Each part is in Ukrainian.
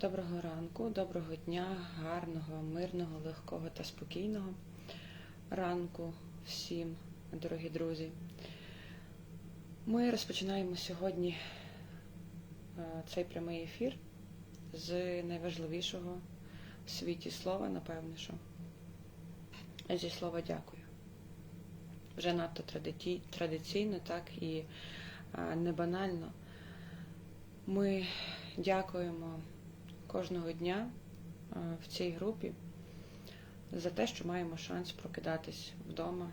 Доброго ранку, доброго дня, гарного, мирного, легкого та спокійного ранку всім, дорогі друзі. Ми розпочинаємо сьогодні е, цей прямий ефір з найважливішого в світі слова, напевне, що зі слова дякую. Вже надто традиційно, так і е, не банально. Ми дякуємо кожного дня е, в цій групі за те, що маємо шанс прокидатись вдома.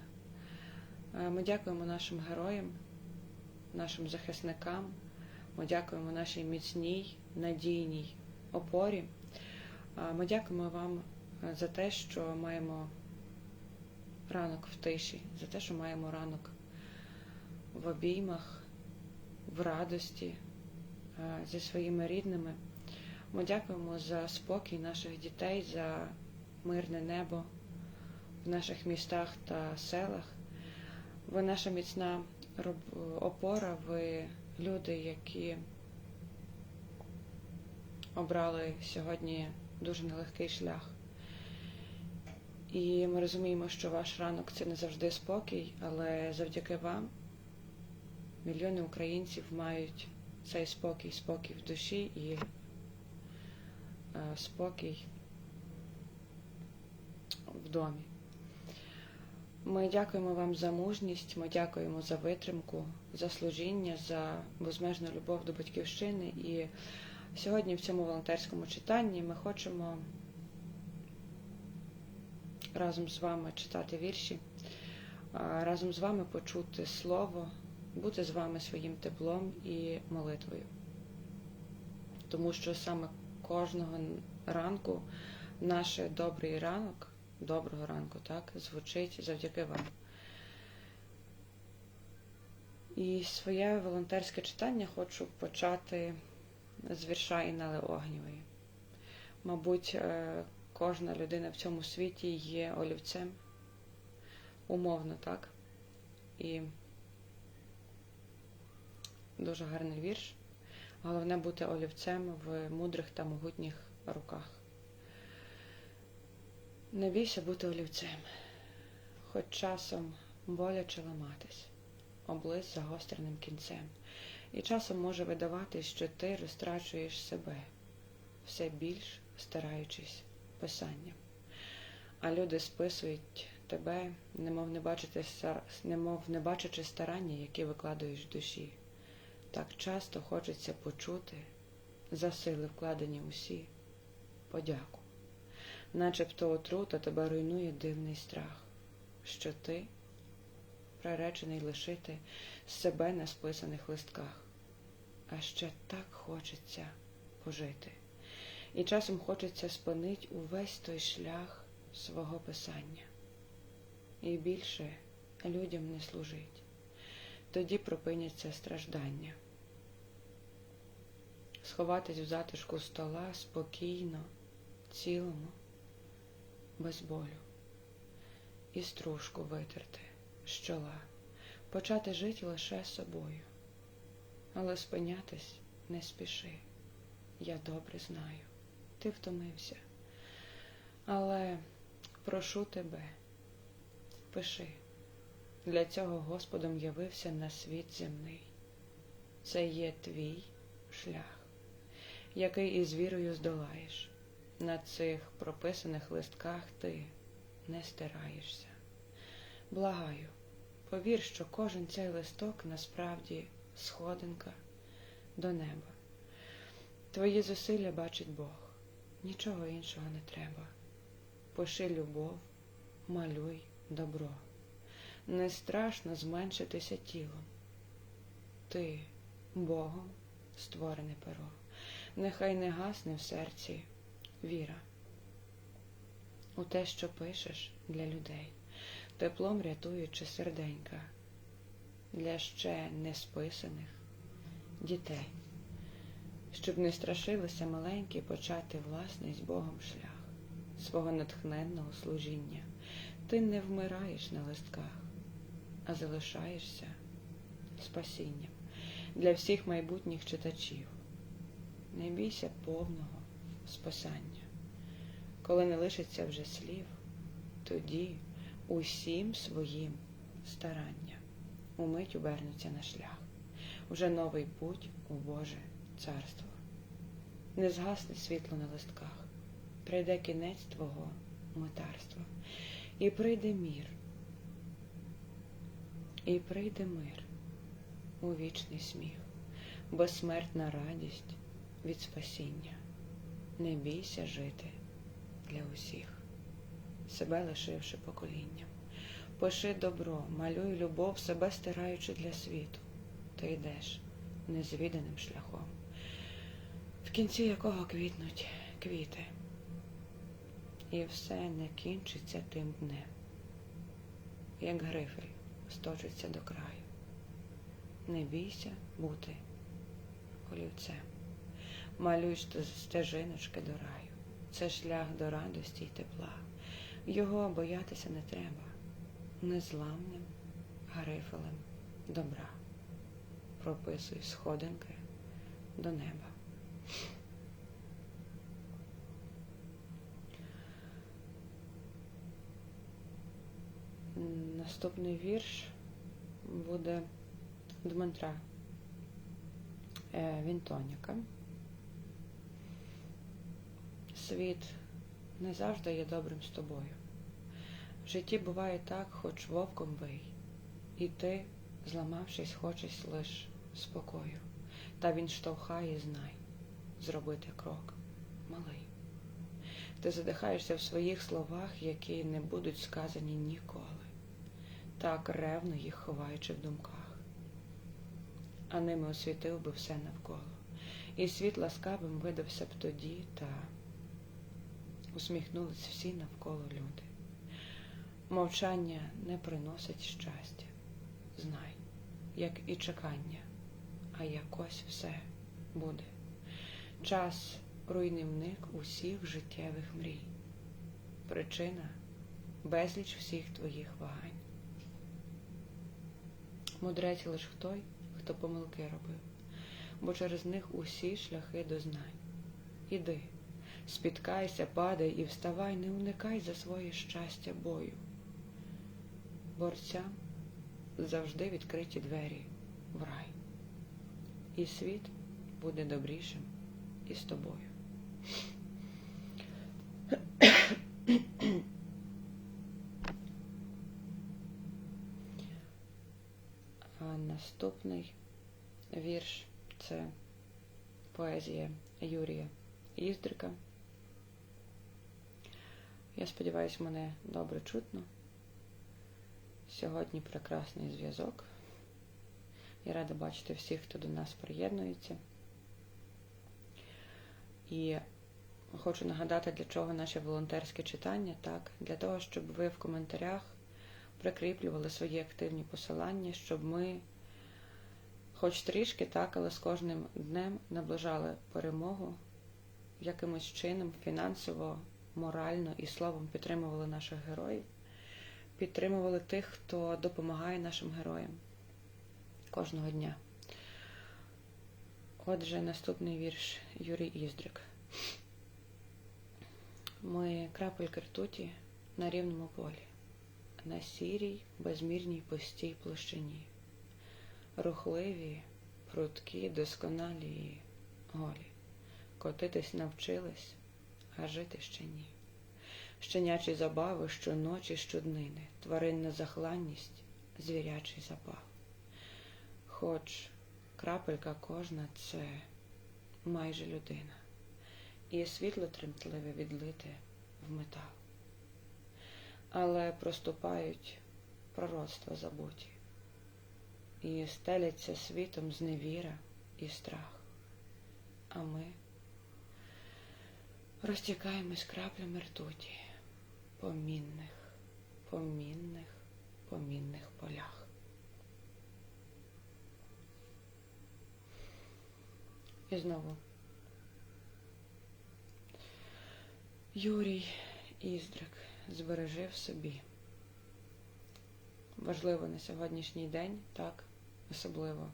Е, Ми дякуємо нашим героям, нашим захисникам. Ми дякуємо нашій міцній, надійній опорі. Е, Ми дякуємо вам за те, що маємо ранок в тиші, за те, що маємо ранок в обіймах, в радості зі своїми рідними. Ми дякуємо за спокій наших дітей, за мирне небо в наших містах та селах. Ви наша міцна опора, ви люди, які обрали сьогодні дуже нелегкий шлях. І ми розуміємо, що ваш ранок це не завжди спокій, але завдяки вам мільйони українців мають цей спокій, спокій в душі і спокій в домі. Ми дякуємо вам за мужність, ми дякуємо за витримку, за служіння, за безмежну любов до батьківщини. І сьогодні в цьому волонтерському читанні ми хочемо разом з вами читати вірші, разом з вами почути слово, бути з вами своїм теплом і молитвою. Тому що саме кожного ранку наш добрий ранок, доброго ранку, так, звучить завдяки вам. І своє волонтерське читання хочу почати з вірша Інели Огнєвої. Мабуть, е, кожна людина в цьому світі є олівцем, умовно, так? І дуже гарний вірш. Головне бути олівцем в мудрих та могутніх руках. Не бійся бути олівцем, хоч часом боляче ламатись, облис загостреним кінцем. І часом може видаватись, що ти розтрачуєш себе, все більш стараючись писанням. А люди списують тебе, немов не, бачити, немов не бачачи старання, які викладаєш в душі. Так часто хочеться почути за сили вкладені усі подяку. Начебто отрута тебе руйнує дивний страх, що ти приречений лишити себе на списаних листках. А ще так хочеться пожити. І часом хочеться спинить увесь той шлях свого писання. І більше людям не служить. Тоді припиняться страждання. Сховатись в затишку стола спокійно, цілому, без болю. І стружку витерти з чола, почати жити лише собою. Але спинятись не спіши. Я добре знаю, ти втомився. Але прошу тебе, пиши. Для цього Господом явився на світ земний. Це є твій шлях, який із вірою здолаєш. На цих прописаних листках ти не стираєшся. Благаю, повір, що кожен цей листок насправді сходинка до неба. Твої зусилля бачить Бог, нічого іншого не треба. Пиши любов, малюй добро. Не страшно зменшитися тілом. Ти Богом створене перо. Нехай не гасне в серці віра. У те, що пишеш для людей, теплом рятуючи серденька, для ще не списаних дітей, щоб не страшилися маленькі почати власний з Богом шлях свого натхненного служіння. Ти не вмираєш на листках, а залишаєшся спасінням для всіх майбутніх читачів. Не бійся повного спасання. Коли не лишиться вже слів, тоді усім своїм старання умить обернуться на шлях, уже новий путь у Боже царство. Не згасне світло на листках, прийде кінець Твого митарства, і прийде мір, і прийде мир у вічний сміх, безсмертна радість від спасіння. Не бійся жити для усіх, себе лишивши поколінням. Пиши добро, малюй любов, себе стираючи для світу. Ти йдеш незвіданим шляхом, в кінці якого квітнуть квіти. І все не кінчиться тим днем, як грифель сточиться до краю. Не бійся бути олівцем, малюй стежиночки до раю. Це шлях до радості й тепла. Його боятися не треба незламним гарифелем добра. Прописуй сходинки до неба. Наступний вірш буде Дмитра е, Вінтоніка. Світ не завжди є добрим з тобою. В житті буває так, хоч вовком бий, і ти, зламавшись, хочеш лиш спокою. Та він штовхає, знай, зробити крок малий. Ти задихаєшся в своїх словах, які не будуть сказані ніколи, так ревно їх ховаючи в думках, а ними освітив би все навколо, і світ ласкавим видався б тоді, та усміхнулись всі навколо люди. Мовчання не приносить щастя. Знай, як і чекання, а якось все буде. Час руйнівник усіх життєвих мрій. Причина безліч всіх твоїх вагань. Мудрець лиш той, хто помилки робив, бо через них усі шляхи до знань. Іди, спіткайся, падай і вставай, не уникай за своє щастя бою борцям завжди відкриті двері в рай. І світ буде добрішим і з тобою. А наступний вірш це поезія Юрія Іздрика. Я сподіваюся, мене добре чутно. Сьогодні прекрасний зв'язок. Я рада бачити всіх, хто до нас приєднується. І хочу нагадати, для чого наше волонтерське читання, так, для того, щоб ви в коментарях прикріплювали свої активні посилання, щоб ми хоч трішки, так, але з кожним днем наближали перемогу, якимось чином фінансово, морально і словом підтримували наших героїв підтримували тих, хто допомагає нашим героям кожного дня. Отже, наступний вірш Юрій Іздрик. Ми крапельки ртуті на рівному полі, на сірій, безмірній пустій площині, рухливі, прудкі, досконалі і голі, котитись навчились, а жити ще ні щенячі забави щоночі, щоднини, тваринна захланність, звірячий запал. Хоч крапелька кожна це майже людина, і світло тремтливе відлите в метал. Але проступають пророцтва забуті, і стеляться світом зневіра і страх. А ми розтікаємось краплями ртуті помінних, помінних, помінних полях. І знову Юрій Іздрик збережив собі. Важливо на сьогоднішній день, так, особливо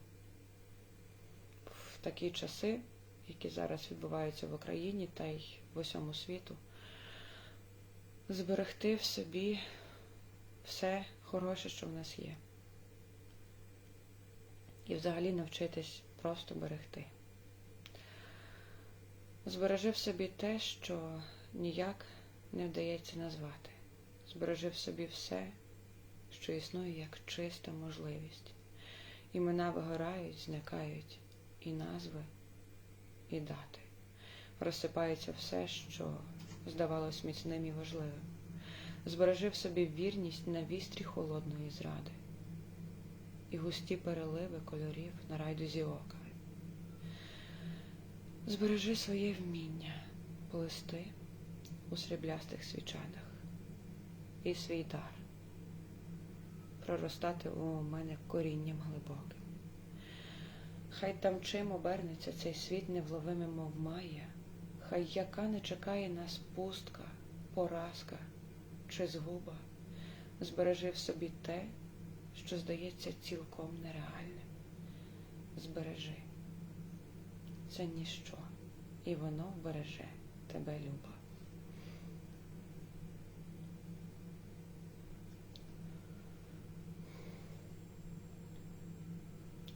в такі часи, які зараз відбуваються в Україні та й в усьому світу, зберегти в собі все хороше, що в нас є. І взагалі навчитись просто берегти. Збережи в собі те, що ніяк не вдається назвати. Збережи в собі все, що існує як чиста можливість. Імена вигорають, зникають, і назви, і дати. Розсипається все, що здавалось міцним і важливим. Збережи в собі вірність на вістрі холодної зради і густі переливи кольорів на райдузі ока. Збережи своє вміння плести у сріблястих свічадах і свій дар проростати у мене корінням глибоким. Хай там чим обернеться цей світ невловимим, мов має, хай яка не чекає нас пустка, поразка чи згуба, збережи в собі те, що здається цілком нереальним. Збережи. Це ніщо, і воно береже тебе, Люба.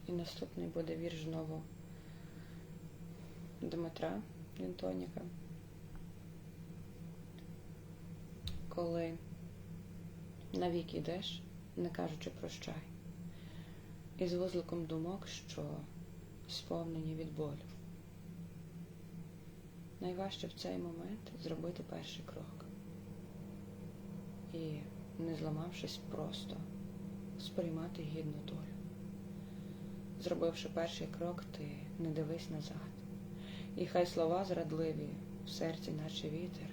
І наступний буде вірш знову Дмитра Лінтоніка. Коли навік ідеш, не кажучи прощай, і з вузликом думок, що сповнені від болю. Найважче в цей момент зробити перший крок. І, не зламавшись, просто сприймати гідну долю. Зробивши перший крок, ти не дивись назад. І хай слова зрадливі в серці, наче вітер,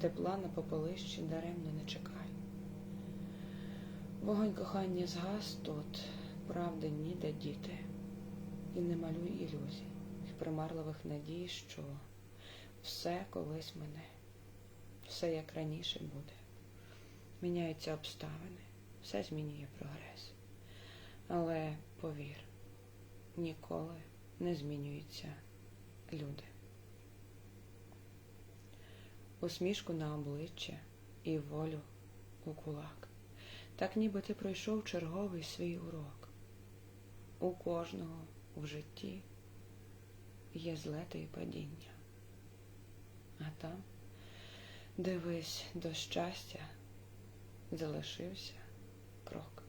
тепла на попелищі даремно не чекай. Вогонь кохання згас тут, правди ніде діти, і не малюй ілюзій, примарливих надій, що все колись мене, все як раніше буде. Міняються обставини, все змінює прогрес. Але повір, ніколи не змінюються люди. Усмішку на обличчя і волю у кулак. Так ніби ти пройшов черговий свій урок. У кожного в житті є злети і падіння. А там, дивись, до щастя залишився крок.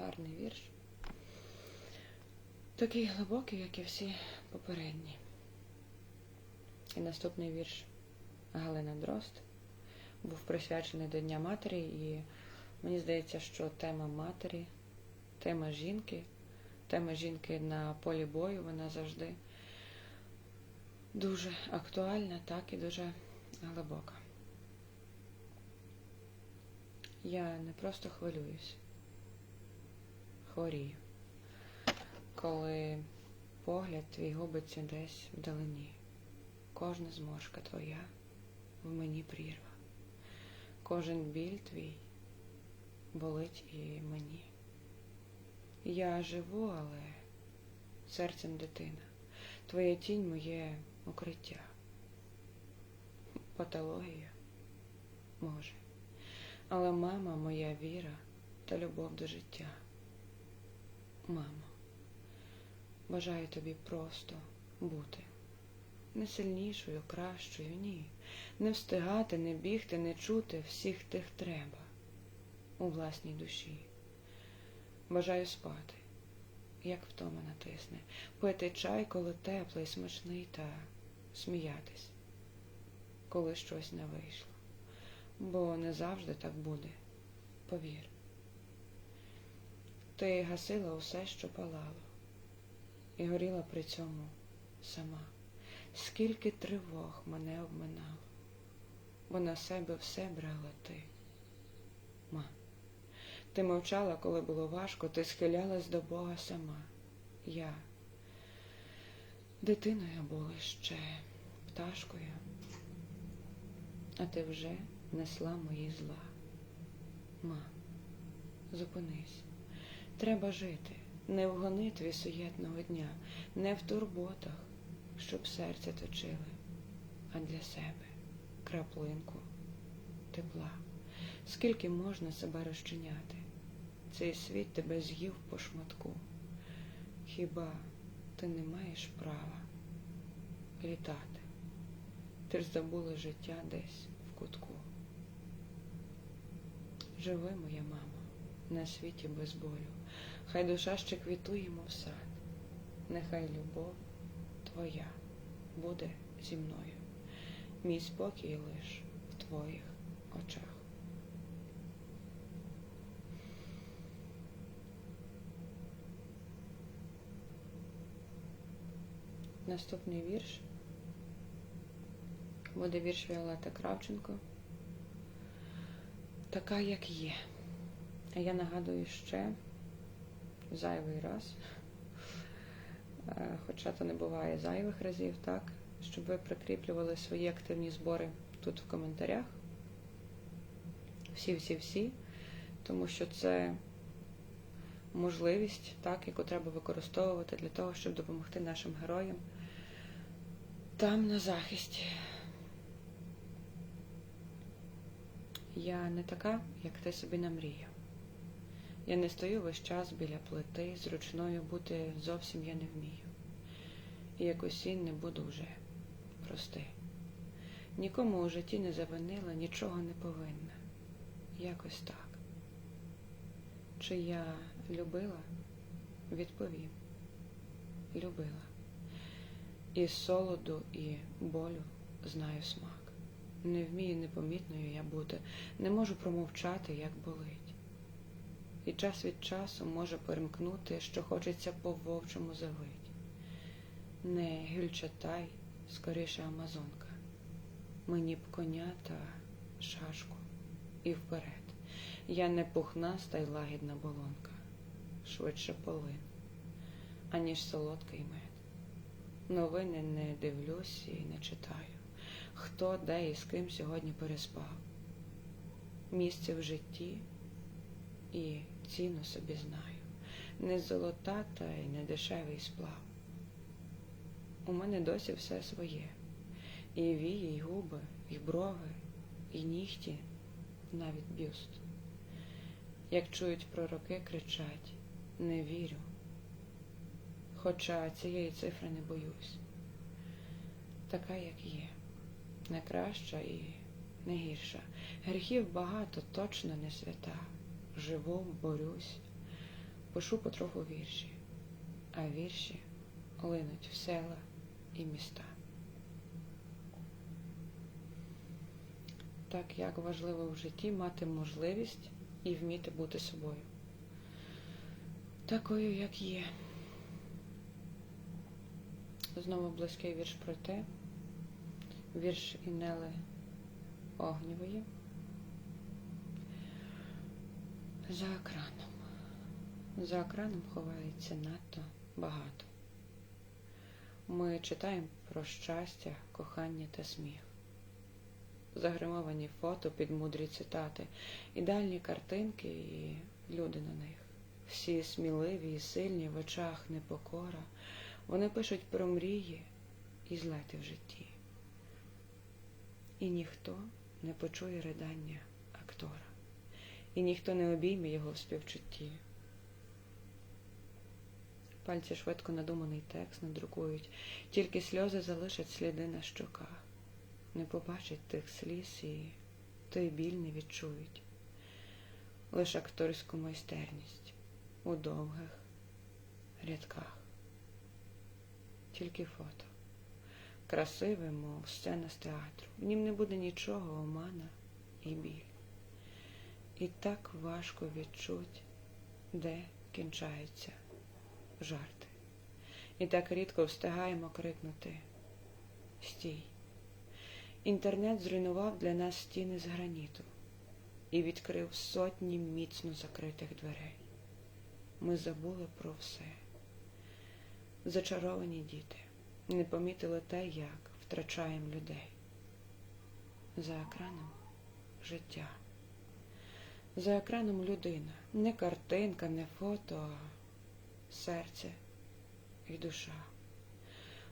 Гарний вірш. Такий глибокий, як і всі попередні. І наступний вірш Галина Дрозд був присвячений до Дня Матері, і мені здається, що тема матері, тема жінки, тема жінки на полі бою, вона завжди дуже актуальна, так і дуже глибока. Я не просто хвилююсь, хворію, коли погляд твій губиться десь вдалині. Кожна зморшка твоя в мені прірва, кожен біль твій болить і мені. Я живу, але серцем дитина, твоя тінь моє укриття. Патологія може, але мама моя віра та любов до життя. Мамо, бажаю тобі просто бути не сильнішою, кращою, ні. Не встигати, не бігти, не чути всіх тих треба у власній душі. Бажаю спати, як втома натисне, пити чай, коли теплий, смачний, та сміятись, коли щось не вийшло. Бо не завжди так буде, повір. Ти гасила усе, що палало, і горіла при цьому сама скільки тривог мене обминало, бо на себе все брала ти. Ма, ти мовчала, коли було важко, ти схилялась до Бога сама. Я дитиною була ще пташкою, а ти вже несла мої зла. Ма, зупинись. Треба жити не в гонитві суєтного дня, не в турботах, щоб серце точили, а для себе краплинку тепла. Скільки можна себе розчиняти? Цей світ тебе з'їв по шматку. Хіба ти не маєш права літати? Ти ж забула життя десь в кутку. Живи, моя мама, на світі без болю. Хай душа ще квітує, мов сад. Нехай любов твоя буде зі мною. Мій спокій лиш в твоїх очах. Наступний вірш буде вірш Віолетти Кравченко. Така, як є. А я нагадую ще зайвий раз, е, хоча то не буває зайвих разів, так, щоб ви прикріплювали свої активні збори тут в коментарях. Всі-всі-всі, тому що це можливість, так, яку треба використовувати для того, щоб допомогти нашим героям там на захисті. Я не така, як ти собі намріяв. Я не стою весь час біля плити, зручною бути зовсім я не вмію. І як осінь не буду вже, прости. Нікому у житті не завинила, нічого не повинна. Якось так. Чи я любила? Відповім. Любила. І солоду, і болю знаю смак. Не вмію непомітною я бути, не можу промовчати, як болить. І час від часу може перемкнути, що хочеться по вовчому завить. Не гюльчатай, скоріше амазонка. Мені б коня та шашку і вперед. Я не пухнаста й лагідна болонка, швидше полин, аніж солодкий мед. Новини не дивлюсь і не читаю, хто де і з ким сьогодні переспав. Місце в житті і ціну собі знаю. Не золота та й не дешевий сплав. У мене досі все своє. І вії, і губи, і брови, і нігті, навіть бюст. Як чують пророки, кричать не вірю. Хоча цієї цифри не боюсь. Така, як є, не краща і не гірша. Гріхів багато, точно не свята. Живу, борюсь, пишу потроху вірші, а вірші линуть в села і міста. Так як важливо в житті мати можливість і вміти бути собою. Такою, як є. Знову близький вірш про те, вірш Інели Огнєвої. За екраном. За екраном ховається надто багато. Ми читаємо про щастя, кохання та сміх. Загримовані фото під мудрі цитати, ідеальні картинки і люди на них. Всі сміливі і сильні в очах непокора. Вони пишуть про мрії і злети в житті. І ніхто не почує ридання актора, і ніхто не обійме його в співчутті. Пальці швидко надуманий текст надрукують, тільки сльози залишать сліди на щоках, не побачать тих сліз і той біль не відчують. Лише акторську майстерність у довгих рядках тільки фото. Красиве, мов сцена з театру. В нім не буде нічого, омана і біль. І так важко відчуть, де кінчаються жарти. І так рідко встигаємо крикнути Стій. Інтернет зруйнував для нас стіни з граніту і відкрив сотні міцно закритих дверей. Ми забули про все зачаровані діти, не помітили те, як втрачаємо людей. За екраном життя. За екраном людина. Не картинка, не фото, а серце і душа.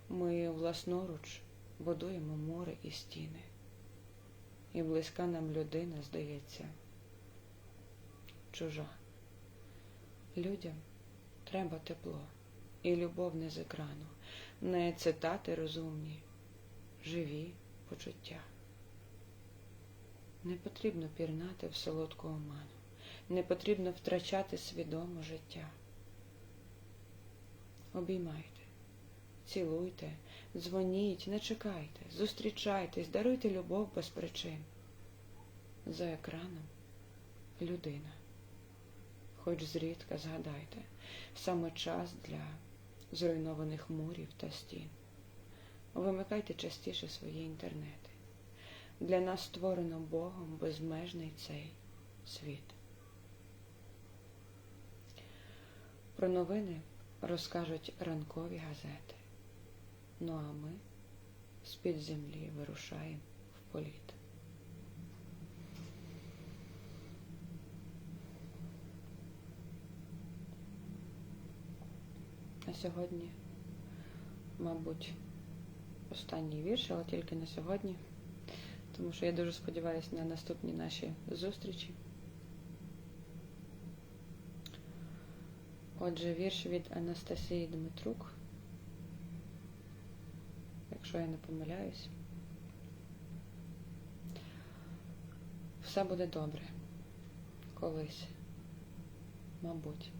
Ми власноруч будуємо море і стіни. І близька нам людина, здається, чужа. Людям треба тепло і любов не з екрану, не цитати розумні, живі почуття. Не потрібно пірнати в солодку оману, не потрібно втрачати свідомо життя. Обіймайте, цілуйте, дзвоніть, не чекайте, зустрічайтесь, даруйте любов без причин. За екраном людина. Хоч зрідка згадайте, саме час для зруйнованих мурів та стін. Вимикайте частіше свої інтернети. Для нас створено Богом безмежний цей світ. Про новини розкажуть ранкові газети. Ну а ми з-під землі вирушаємо в політ. На сьогодні, мабуть, останній вірш, але тільки на сьогодні, тому що я дуже сподіваюся на наступні наші зустрічі. Отже, вірш від Анастасії Дмитрук, якщо я не помиляюсь. Все буде добре. Колись, мабуть,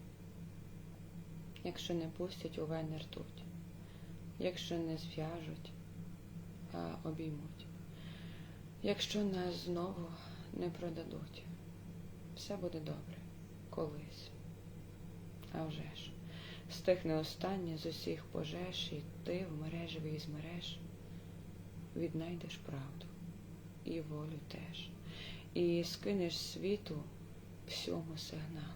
якщо не пустять у вени ртуть, якщо не зв'яжуть, а обіймуть, якщо нас знову не продадуть, все буде добре, колись. А вже ж, стихне останнє з усіх пожеж, і ти в мережеві із мереж віднайдеш правду і волю теж, і скинеш світу всьому сигнал,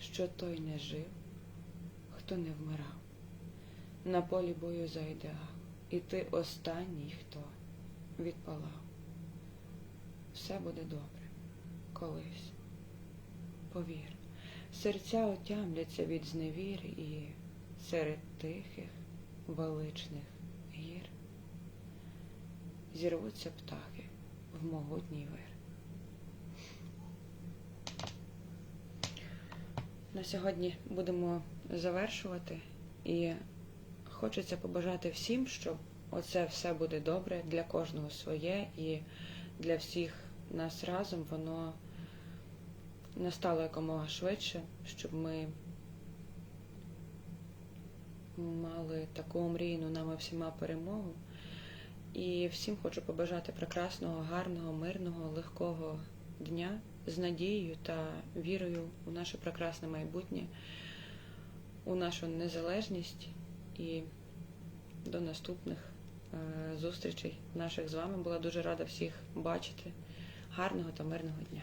що той не жив, хто не вмирав, на полі бою за ідеал, і ти останній, хто відпалав. Все буде добре, колись, повір. Серця отямляться від зневір і серед тихих величних гір зірвуться птахи в могутній вир. На сьогодні будемо завершувати і хочеться побажати всім, щоб оце все буде добре для кожного своє і для всіх нас разом воно настало якомога швидше, щоб ми мали таку омрійну нами всіма перемогу. І всім хочу побажати прекрасного, гарного, мирного, легкого дня з надією та вірою у наше прекрасне майбутнє, у нашу незалежність і до наступних зустрічей наших з вами. Була дуже рада всіх бачити. Гарного та мирного дня!